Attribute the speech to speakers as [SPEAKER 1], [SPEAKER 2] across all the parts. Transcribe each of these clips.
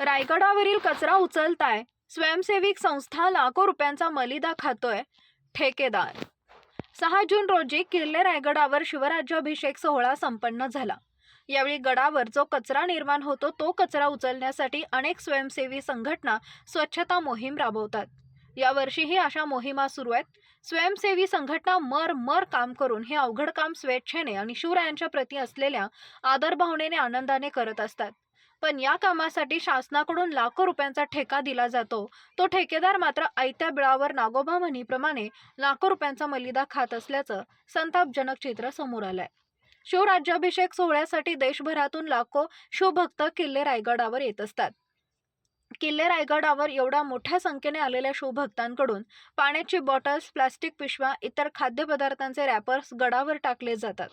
[SPEAKER 1] रायगडावरील कचरा उचलताय. स्वयंसेविक संस्था लाखो रुपयांचा मलिदा खातोय. ठेकेदार. सहा जून रोजी किल्ले रायगडावर शिवराज्याभिषेक सोहळा संपन्न झाला. यावेळी गडावर जो कचरा निर्माण होतो तो कचरा उचलण्यासाठी अनेक स्वयंसेवी संघटना स्वच्छता मोहीम राबवतात. यावर्षीही अशा मोहिमा सुरू आहेत. स्वयंसेवी संघटना मर मर काम करून हे अवघड काम स्वेच्छेने आणि शिवरायांच्या प्रती असलेल्या आदरभावनेने आनंदाने करत असतात. पण या कामासाठी शासनाकडून लाखो रुपयांचा ठेका दिला जातो. तो ठेकेदार मात्र आयत्या बिळावर नागोबा म्हणीप्रमाणे लाखो रुपयांचा मलिदा खात असल्याचं संतापजनक चित्र समोर आलंय. शिवराज्याभिषेक सोहळ्यासाठी देशभरातून लाखो शिवभक्त किल्ले रायगडावर येत असतात. किल्ले रायगडावर एवढ्या मोठ्या संख्येने आलेल्या शिवभक्तांकडून पाण्याची बॉटल्स प्लास्टिक पिशव्या इतर खाद्यपदार्थांचे रॅपर्स गडावर टाकले जातात.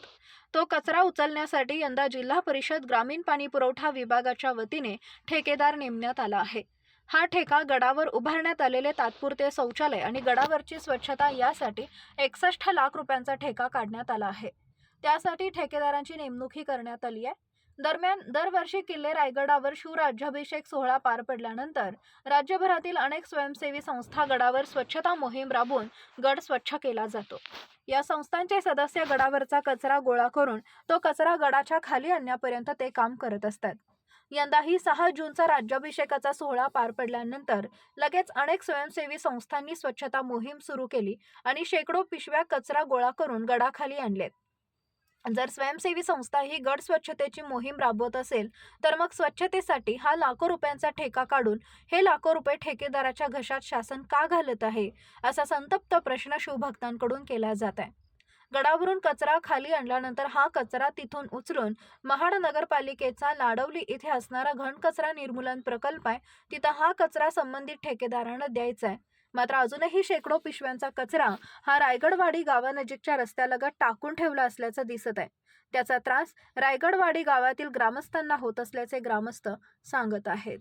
[SPEAKER 1] तो कचरा उचलण्यासाठी यंदा जिल्हा परिषद ग्रामीण पाणी पुरवठा विभागाच्या वतीने ठेकेदार नेमण्यात आला आहे. हा ठेका गडावर उभारण्यात आलेले तात्पुरते शौचालय आणि गडावरची स्वच्छता यासाठी एकसष्ट लाख रुपयांचा ठेका काढण्यात आला आहे. त्यासाठी ठेकेदारांची नेमणूकही करण्यात आली आहे. दरम्यान दरवर्षी किल्ले रायगडावर शिवराज्याभिषेक सोहळा पार पडल्यानंतर राज्यभरातील अनेक स्वयंसेवी संस्था गडावर स्वच्छता मोहीम राबवून गड स्वच्छ केला जातो. या संस्थांचे सदस्य गडावरचा कचरा गोळा करून तो कचरा गडाच्या खाली आणण्यापर्यंत ते काम करत असतात. यंदाही सहा जूनचा राज्याभिषेकाचा सोहळा पार पडल्यानंतर लगेच अनेक स्वयंसेवी संस्थांनी स्वच्छता मोहीम सुरू केली आणि शेकडो पिशव्या कचरा गोळा करून गडाखाली आणलेत. जर स्वयंसेवी संस्था ही गड स्वच्छतेची मोहीम राबवत असेल तर मग स्वच्छतेसाठी हा लाखो रुपयांचा ठेका काढून हे लाखो रुपये ठेकेदाराच्या घशात शासन का घालत आहे असा संतप्त प्रश्न शिवभक्तांकडून केला जात आहे. गडावरून कचरा खाली आणल्यानंतर हा कचरा तिथून उचलून महाड नगरपालिकेचा लाडवली इथे असणारा घनकचरा निर्मूलन प्रकल्प आहे तिथं हा कचरा संबंधित ठेकेदारांना द्यायचा आहे. मात्र अजूनही शेकडो पिशव्यांचा कचरा हा रायगडवाडी गावानजीकच्या रस्त्यालगत टाकून ठेवला असल्याचं दिसत आहे. त्याचा त्रास रायगडवाडी गावातील ग्रामस्थांना होत असल्याचे ग्रामस्थ सांगत आहेत.